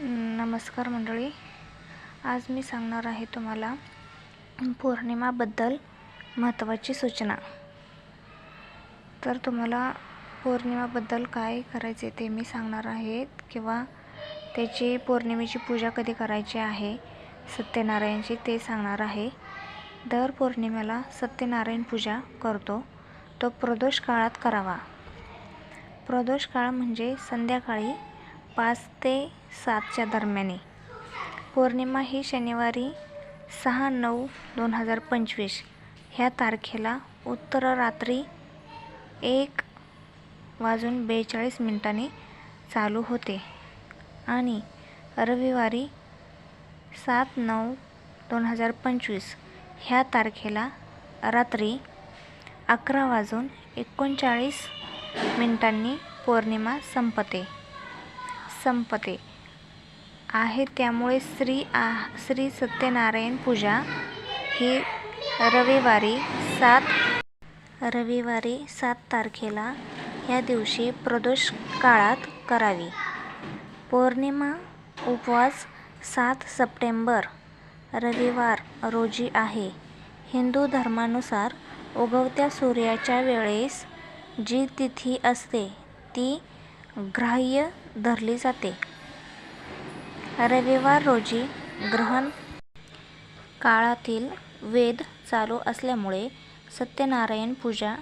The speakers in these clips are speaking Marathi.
नमस्कार मंडळी. आज मी सांगणार आहे तुम्हाला पौर्णिमाबद्दल महत्त्वाची सूचना. तर तुम्हाला पौर्णिमाबद्दल काय करायचे ते मी सांगणार आहे किंवा त्याची पौर्णिमेची पूजा कधी करायची आहे सत्यनारायणची ते सांगणार आहे. दर पौर्णिमेला सत्यनारायण पूजा करतो. तो प्रदोष काळात करावा. प्रदोष काळ म्हणजे संध्याकाळी पाच ते सातच्या दरम्याने. पौर्णिमा ही शनिवारी सहा नऊ दोन हजार पंचवीस. ह्या तारखेला उत्तर रात्री एक वाजून बेचाळीस मिनिटांनी चालू होते आणि रविवारी सात नऊ दोन हजार पंचवीस. ह्या तारखेला रात्री अकरा वाजून एकोणचाळीस मिनिटांनी पौर्णिमा संपते. संपते. आहे त्यामुळे श्री आ श्री सत्यनारायण पूजा ही रविवारी सात रविवारी सात तारखेला ह्या दिवशी प्रदोष काळात करावी. पौर्णिमा उपवास सात सप्टेंबर रविवार रोजी आहे. हिंदू धर्मानुसार उगवत्या सूर्याच्या वेळेस जी तिथी असते ती ग्राह्य धरली जाते. रविवार रोजी ग्रहण काळातील वेद चालू असल्यामुळे सत्यनारायण पूजा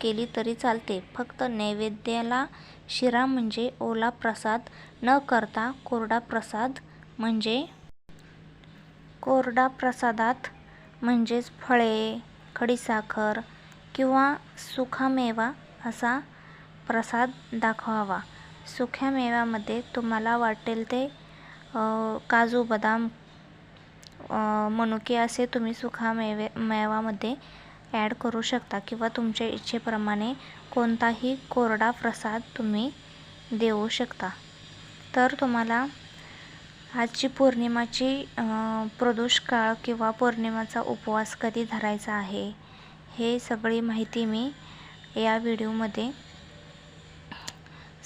केली तरी चालते. फक्त नैवेद्याला शिरा म्हणजे ओला प्रसाद न करता कोरडा प्रसाद म्हणजे कोरडा प्रसादात म्हणजेच फळे खडीसाखर किंवा सुखामेवा असा प्रसाद दाखवावा. सुक्या मेव्यामध्ये तुम्हाला वाटेल ते काजू बदाम मनुके असे तुम्ही सुखा मेवे मेवामध्ये ॲड करू शकता किंवा तुमच्या इच्छेप्रमाणे कोणताही कोरडा प्रसाद तुम्ही देऊ शकता. तर तुम्हाला आजची पौर्णिमाची प्रदोष काळ किंवा पौर्णिमाचा उपवास कधी धरायचा आहे हे सगळी माहिती मी या व्हिडिओमध्ये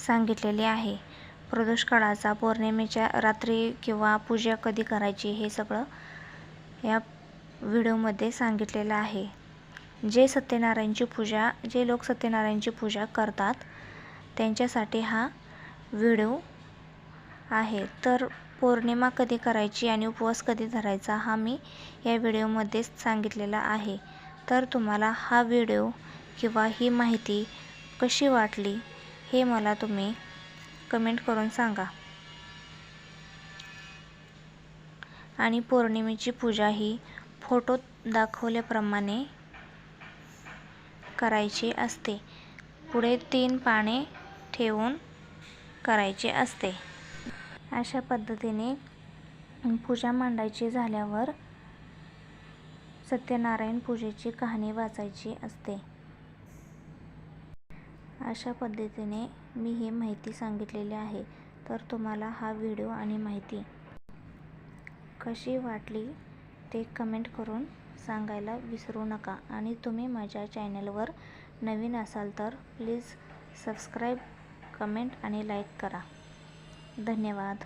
सांगितलेली आहे. प्रदोष काळाचा पौर्णिमेच्या रात्री किंवा पूजा कधी करायची हे सगळं या व्हिडिओमध्ये सांगितलेलं आहे. जे सत्यनारायणची पूजा जे लोक सत्यनारायणची पूजा करतात त्यांच्यासाठी हा व्हिडिओ आहे. तर पौर्णिमा कधी करायची आणि उपवास कधी धरायचा हा मी या व्हिडिओमध्येच सांगितलेला आहे. तर तुम्हाला हा व्हिडिओ किंवा ही माहिती कशी वाटली हे मला तुम्ही कमेंट करून सांगा. आणि पौर्णिमेची पूजा ही फोटोत दाखवल्याप्रमाणे करायची असते. पुढे तीन पाने ठेवून करायचे असते. अशा पद्धतीने पूजा मांडायची झाल्यावर सत्यनारायण पूजेची कहाणी वाचायची असते. अशा पद्धतीने मी ही माहिती सांगितलेली आहे. तर तुम्हाला हा व्हिडिओ आणि माहिती कशी वाटली ते कमेंट करून सांगायला विसरू नका. आणि तुम्ही माझ्या चॅनलवर नवीन असाल तर प्लीज सबस्क्राईब कमेंट आणि लाईक करा. धन्यवाद.